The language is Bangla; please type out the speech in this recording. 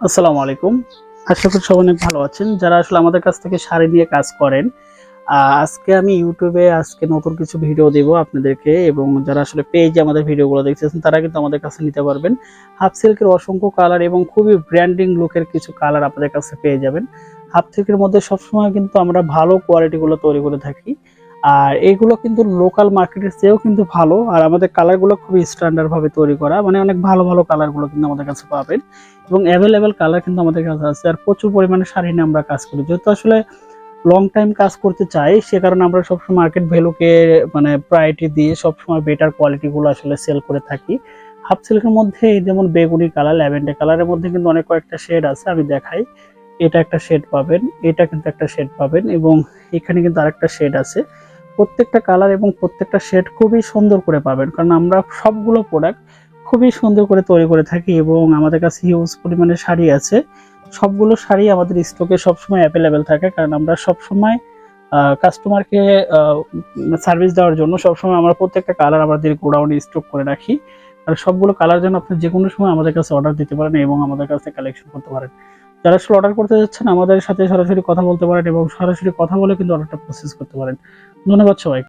আসসালামু আলাইকুম। আশা করি সবাই অনেক ভালো আছেন। যারা আসলে আমাদের কাছ থেকে শাড়ি নিয়ে কাজ করেন আজকে আমি ইউটিউবে আজকে নতুন কিছু ভিডিও দেব আপনাদেরকে এবং যারা আসলে পেজে আমাদের ভিডিওগুলো দেখতেছেন, তারা কিন্তু আমাদের কাছে নিতে পারবেন। হাফ সিল্কের অসংখ্য কালার এবং খুবই ব্র্যান্ডিং লুকের কিছু কালার আপনাদের কাছে পেয়ে যাবেন। হাফ সিল্কের মধ্যে সবসময় কিন্তু আমরা ভালো কোয়ালিটিগুলো তৈরি করে থাকি। আর এগুলো কিন্তু লোকাল মার্কেটের চেয়েও কিন্তু ভালো। আর আমাদের কালারগুলো খুবই স্ট্যান্ডার্ড ভাবে তৈরি করা। মানে অনেক ভালো ভালো কালারগুলো কিন্তু আমাদের কাছে পাবেন। এবং অ্যাভেলেবেল কালার কিন্তু আমাদের কাছে আছে। আর প্রচুর পরিমাণে শাড়ি নিয়ে আমরা কাজ করি। যেহেতু আসলে লং টাইম কাজ করতে চাই, সে কারণে আমরা সবসময় মার্কেট ভ্যালুকে মানে প্রায়োরিটি দিয়ে সবসময় বেটার কোয়ালিটিগুলো আসলে সেল করে থাকি। হাফ সিল্কের মধ্যে যেমন বেগুনি কালার ল্যাভেন্ডার কালারের মধ্যে কিন্তু অনেক কয়েকটা শেড আছে, আমি দেখাই। এটা একটা শেড পাবেন, এটা কিন্তু একটা শেড পাবেন। এবং এখানে কিন্তু আরেকটা শেড আছে। প্রত্যেকটা কালার এবং প্রত্যেকটা শেড খুবই সুন্দর করে পাবেন। কারণ আমরা সবগুলো প্রোডাক্ট খুবই সুন্দর করে তৈরি করে থাকি এবং আমাদের কাছে হিউজ পরিমাণে শাড়ি আছে। সবগুলো শাড়ি আমাদের স্টকে সবসময় অ্যাভেলেবেল থাকে, কারণ আমরা সবসময় কাস্টমারকে সার্ভিস দেওয়ার জন্য সবসময় আমরা প্রত্যেকটা কালার আমাদের গোডাউনে স্টক করে রাখি। আর সবগুলো কালার যেন আপনি যে কোনো সময় আমাদের কাছে অর্ডার দিতে পারেন এবং আমাদের কাছে কালেকশন করতে পারেন। যারা আসলে অর্ডার করতে যাচ্ছেন, আমাদের সাথে সরাসরি কথা বলতে পারেন এবং সরাসরি কথা বলে কিন্তু অর্ডারটা প্রসেস করতে পারেন। ধন্যবাদ সবাই